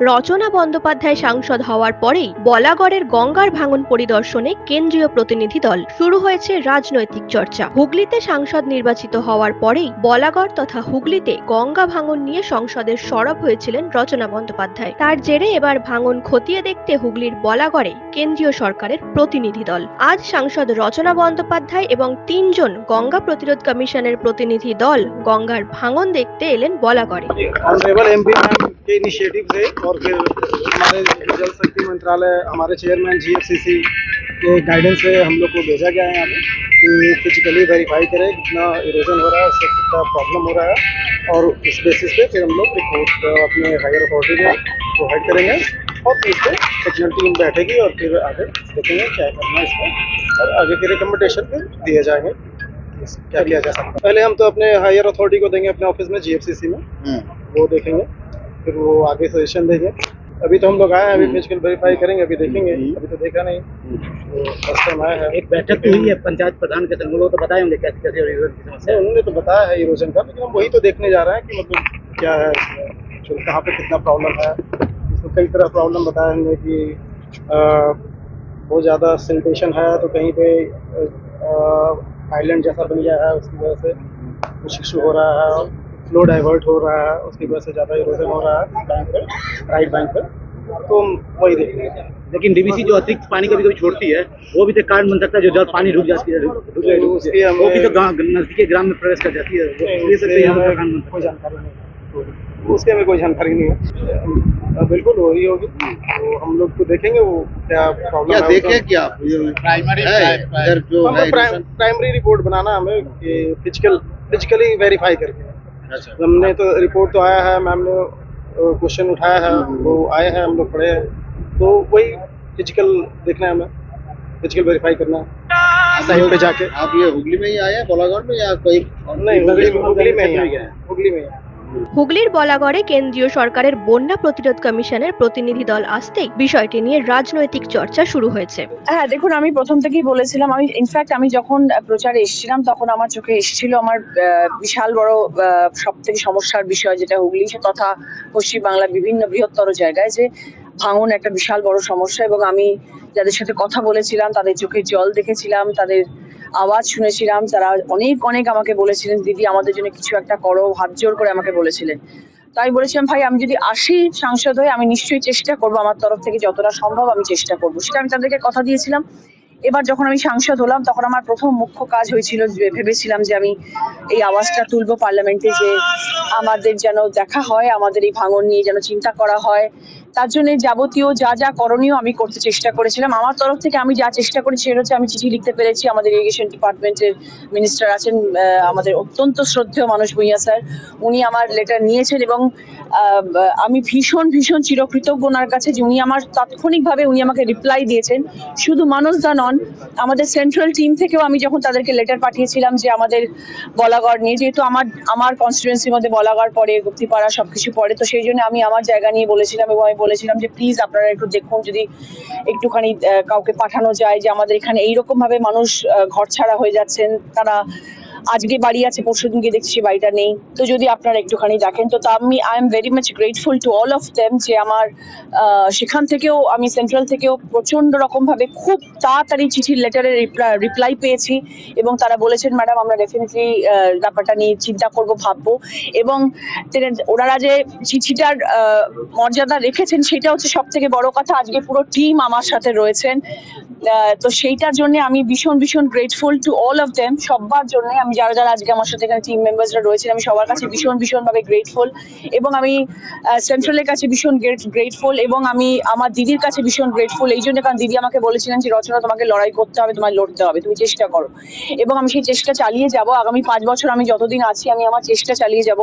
রচনা বন্দ্যোপাধ্যায় সাংসদ হওয়ার পরেই বলাগড়ের গঙ্গার ভাঙন পরিদর্শনে কেন্দ্রীয় প্রতিনিধি দল শুরু হয়েছে রাজনৈতিক চর্চা। হুগলিতে সাংসদ নির্বাচিত হওয়ার পরেই বলাগড় তথা হুগলিতে গঙ্গা ভাঙন নিয়ে সংসদের সরব হয়েছিলেন রচনা বন্দ্যোপাধ্যায়। তার জেরে এবার ভাঙন খতিয়ে দেখতে হুগলির বলাগড়ে কেন্দ্রীয় সরকারের প্রতিনিধি দল। আজ সাংসদ রচনা বন্দ্যোপাধ্যায় এবং তিনজন গঙ্গা প্রতিরোধ কমিশনের প্রতিনিধি দল গঙ্গার ভাঙন দেখতে এলেন বলাগড়ে। के इनिशिएटिव से और फिर हमारे जल शक्ति मंत्रालय हमारे चेयरमैन जीएफसीसी के गाइडेंस से हम लोग को भेजा गया है यहाँ पे कि फिजिकली वेरीफाई करें कितना इरोजन हो रहा है उससे कितना प्रॉब्लम हो रहा है और इस बेसिस पे फिर हम लोग रिपोर्ट अपने हायर अथॉरिटी में प्रोवाइड करेंगे और फिर इस पर सेक्शनल टीम बैठेगी और फिर आगे देखेंगे क्या करना है इसमें और आगे के रिकमेंडेशन फिर दिए जाएँगे। क्या किया जा सकता है? पहले हम तो अपने हायर अथॉरिटी को देंगे अपने ऑफ़िस में जीएफसीसी में। वो देखेंगे। फिर वो आगे सजेशन देंगे। अभी तो हम लोग आए हैं अभी फ़िज़िकल वेरीफाई करेंगे अभी देखेंगे। अभी तो देखा नहीं। तो फ़र्स्ट टाइम आया है। एक बैठक तो हुई है पंचायत प्रधान के संग तो बताए होंगे कैसे कैसे इरोजन की समस्या। नहीं, उन्होंने तो बताया है इरोजन का लेकिन हम वही तो देखने जा रहे हैं कि मतलब क्या है कहाँ पे कितना प्रॉब्लम है। इसमें कई तरह प्रॉब्लम बताए हमने कि बहुत ज़्यादा सिल्टेशन है तो कहीं पे आइलैंड जैसा बन गया है उसकी वजह से कुछ इशू हो रहा है। फ्लो डाइवर्ट हो रहा है उसकी वजह से ज़्यादा इरोजन हो रहा है बैंक पे राइट बैंक पे तो वही हैं लेकिन डीबीसी जो अतिरिक्त पानी कभी कभी छोड़ती है वो भी तो कारण बन सकता है जो जब पानी रुक जाती है। वो भी तो नजदीकी ग्राम में प्रवेश कर जाती है। ये सब उससे यहाँ का हमें कारण बन कोई जानकारी नहीं उसके हमें कोई जानकारी नहीं है। बिल्कुल हो रही होगी। तो हम लोग तो देखेंगे वो क्या प्रॉब्लम क्या है देखे क्या प्राइमरी जो प्राइमरी रिपोर्ट बनाना हमें फ़िज़िकल फिजिकली वेरीफाई करके। अच्छा। हमने तो रिपोर्ट तो आया है मैम ने क्वेश्चन उठाया है वो आए हैं हम लोग पढ़े हैं। तो वही फ़िज़िकल देखना है हमें फ़िज़िकल वेरीफाई करना है। साइड पे जाके। आप ये हुगली में ही आए हैं बोलागढ़ में या कोई नहीं हुगली हुगली में ही है हुगली में ही है। হুগলির বলাগড়ে কেন্দ্রীয় সরকারের বন্যা প্রতিরোধ কমিশনের প্রতিনিধি দল আসতেই বিষয়টি নিয়ে রাজনৈতিক চর্চা শুরু হয়েছে। হ্যাঁ দেখুন, আমি প্রথম থেকেই বলেছিলাম, আমি ইনফ্যাক্ট আমি যখন প্রচারে এসেছিলাম, তখন আমার চোখে এসেছিল আমার বিশাল বড় সব থেকে সমস্যার বিষয় যেটা হুগলি তথা পশ্চিমবাংলার বিভিন্ন বৃহত্তর জায়গায় যে ভাঙন একটা বিশাল বড় সমস্যা এবং আমি যাদের সাথে কথা বলেছিলাম, তাদের চোখে জল দেখেছিলাম, তাদের আওয়াজ শুনেছিলাম, তারা অনেক অনেক আমাকে বলেছিলেন, দিদি, আমাদের জন্য কিছু একটা করো। হাত জোর করে আমাকে বলেছিলেন। তাই বলেছিলাম, ভাই, আমি যদি আসি সাংসদ হয়ে, আমি নিশ্চয়ই চেষ্টা করব, আমার তরফ থেকে যতটা সম্ভব আমি চেষ্টা করব। সেটা আমি তাদেরকে কথা দিয়েছিলাম। এবার যখন আমি সাংসদ হলাম, তখন আমার প্রথম মুখ্য কাজ হয়েছিল ভেবেছিলাম যে, আমি এই আওয়াজটা তুলবো পার্লামেন্টে যে, আমাদের যেন দেখা হয়, আমাদের এই ভাঙন নিয়ে যেন চিন্তা করা হয়। তার জন্য যাবতীয় যা যা করণীয় আমি করতে চেষ্টা করেছিলাম। আমার তরফ থেকে আমি যা চেষ্টা করেছি সেটা হচ্ছে আমি চিঠি লিখতে পেরেছি। আমাদের ইরিগেশন ডিপার্টমেন্টের মিনিস্টার আছেন আমাদের অত্যন্ত শ্রদ্ধেয় মানুষ ভূঁইয়া স্যার। উনি আমার লেটার নিয়েছেন এবং আমি ভীষণ ভীষণ চিরকৃতজ্ঞ ওনার কাছে যে উনি আমার তাৎক্ষণিকভাবে উনি আমাকে রিপ্লাই দিয়েছেন। শুধু মানুষ দা নন, আমাদের সেন্ট্রাল টিম থেকেও আমি যখন তাদেরকে লেটার পাঠিয়েছিলাম যে আমাদের বলাগড় নিয়ে, যেহেতু আমার আমার কনস্টিটুয়েন্সির মধ্যে বলাগড় পড়ে গুপ্তিপাড়া সবকিছু পড়ে, তো সেই জন্য আমি আমার জায়গা নিয়ে বলেছিলাম এবং আমি বলেছিলাম যে প্লিজ আপনারা একটু দেখুন, যদি একটুখানি কাউকে পাঠানো যায় যে আমাদের এখানে এইরকম ভাবে মানুষ ঘর ছাড়া হয়ে যাচ্ছেন, তারা আজকে বাড়ি আছে পরশু দিন গিয়ে দেখছি বাড়িটা নেই। তো যদি আপনারা একটুখানি দেখেন, তো তা আমি I am very much grateful to all of them যে আমার সেখান থেকেও, আমি সেন্ট্রাল থেকেও প্রচণ্ড রকম ভাবে খুব তাড়াতাড়ি চিঠির লেটারের রিপ্লাই পেয়েছি এবং তারা বলেছেন ম্যাডাম আমরা ডেফিনেটলি ব্যাপারটা নিয়ে চিন্তা করব, ভাববো। এবং ওনারা যে চিঠিটার মর্যাদা রেখেছেন, সেটা হচ্ছে সব থেকে বড় কথা, আজকে পুরো টিম আমার সাথে রয়েছেন। তো সেইটার জন্য আমি ভীষণ ভীষণ grateful to all of them সবার জন্য আমি যারা যারা আজকে আমার সাথে এখানে টিম মেম্বার্সরা রয়েছেন আমি সবার কাছে ভীষণ ভীষণ ভাবে গ্রেটফুল এবং আমি সেন্ট্রালের কাছে ভীষণ গ্রেটফুল এবং আমি আমার দিদির কাছে ভীষণ গ্রেটফুল এই জন্য কারণ দিদি আমাকে বলেছিলেন যে রচনা তোমাকে লড়াই করতে হবে তোমায় লড়তে হবে তুমি চেষ্টা করো। এবং আমি সেই চেষ্টা চালিয়ে যাব। আগামী পাঁচ বছর আমি যতদিন আছি আমি আমার চেষ্টা চালিয়ে যাব।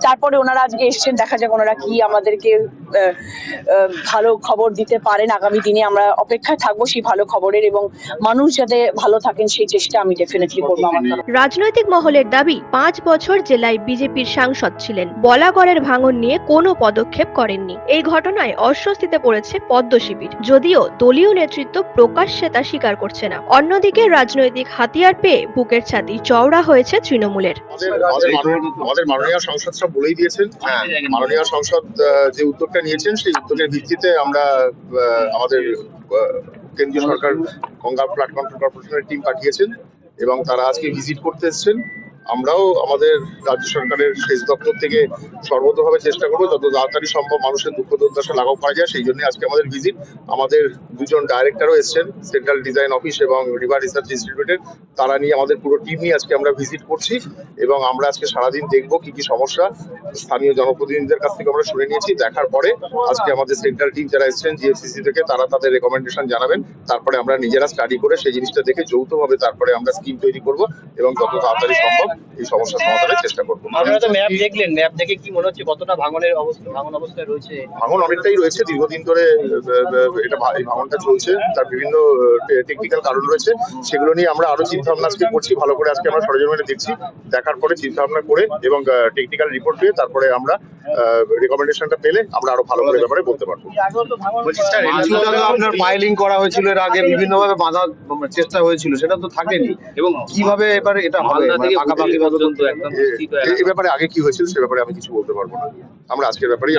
তারপরে ওনারা আজকে এসছেন দেখা যাক ওনারা কি আমাদেরকে আহ, আহ, ভালো খবর দিতে পারেন। আগামী দিনে আমরা অপেক্ষায় থাকব সেই ভালো খবরের এবং মানুষ যাতে ভালো থাকেন সেই চেষ্টা আমি ডেফিনেটলি করব আমার রাজনৈতিক রাজনৈতিক মহলের দাবি, পাঁচ বছর জেলায় বিজেপির সাংসদ ছিলেন। বলাগড়ের ভাঙন নিয়ে কোনো পদক্ষেপ করেননি। এই ঘটনায় অস্বস্তিতে পড়েছে পদ্ম শিবির। যদিও দলীয় নেতৃত্ব প্রকাশ্যে তা স্বীকার করছে না। অন্যদিকে রাজনৈতিক হাতিয়ার পেয়ে বুকের ছাতি চওড়া হয়েছে তৃণমূলের। সংসদ সব বলেই দিয়েছেন মাননীয় সংসদ যে উদ্যোগটা নিয়েছেন, সেই উদ্যোগের ভিত্তিতে আমরা আমাদের কেন্দ্রীয় সরকার, গঙ্গা কন্ট্রোল কর্পোরেশনের টিম পাঠিয়েছেন। এবং তারা আজকে ভিজিট করতে এসেছেন। আমরাও আমাদের রাজ্য সরকারের সেচ দপ্তর থেকে সর্বতভাবে চেষ্টা করব যত তাড়াতাড়ি সম্ভব মানুষের দুঃখ দুর্দশা লাঘব করা যায়। সেই জন্য আজকে আমাদের ভিজিট আমাদের দুজন ডাইরেক্টরও এসেছেন সেন্ট্রাল ডিজাইন অফিস এবং রিভার রিসার্চ ইনস্টিটিউটের তারা নিয়ে আমাদের পুরো টিম নিয়ে আজকে আমরা ভিজিট করছি এবং আমরা আজকে সারাদিন দেখব কি কি সমস্যা স্থানীয় জনপ্রতিনিধিদের কাছ থেকে আমরা শুনে নিয়েছি। দেখার পরে আজকে আমাদের সেন্ট্রাল টিম যারা এসেছেন জিএফসিসি থেকে, তারা তাদের রেকমেন্ডেশন জানাবেন। তারপরে আমরা নিজেরা স্টাডি করে সেই জিনিসটা দেখে যৌথভাবে তারপরে আমরা স্কিম তৈরি করব এবং যত তাড়াতাড়ি সম্ভব এই সমস্যা সমাধানের চেষ্টা করব। আপনারা তো ম্যাপ দেখলেন ম্যাপ দেখে কি মনে হচ্ছে কতটা ভাঙনের অবস্থা ভাঙন অবস্থায় রয়েছে? ভাঙন অনেকটাই রয়েছে দীর্ঘদিন ধরে এটা এই ভাঙনটা চলছে তার বিভিন্ন টেকনিক্যাল কারণ রয়েছে। সেগুলো নিয়ে আমরা আরও চিন্তা ভাবনা আজকে করছি ভালো করে আজকে আমরা সরজমিনে দেখছি দেখার পরে চিন্তা ভাবনা করে এবং টেকনিক্যাল রিপোর্ট পেয়ে তারপরে আমরা রেকমেন্ডেশনটা পেলে আমরা আরও ভালো করে ব্যাপারে বলতে পারব। আপনার পাইলিং করা হয়েছিল এর আগে বিভিন্ন ভাবে বাধা চেষ্টা হয়েছিল সেটা তো থাকেনি। এবং কীভাবে এবার এটা হবে? মানে পর্যন্ত একদম ব্যাপারে আগে কি হয়েছিল সে ব্যাপারে আমি কিছু বলতে পারব না আমরা আজকের ব্যাপারে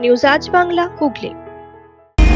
নিউজ আজ বাংলা হুগলি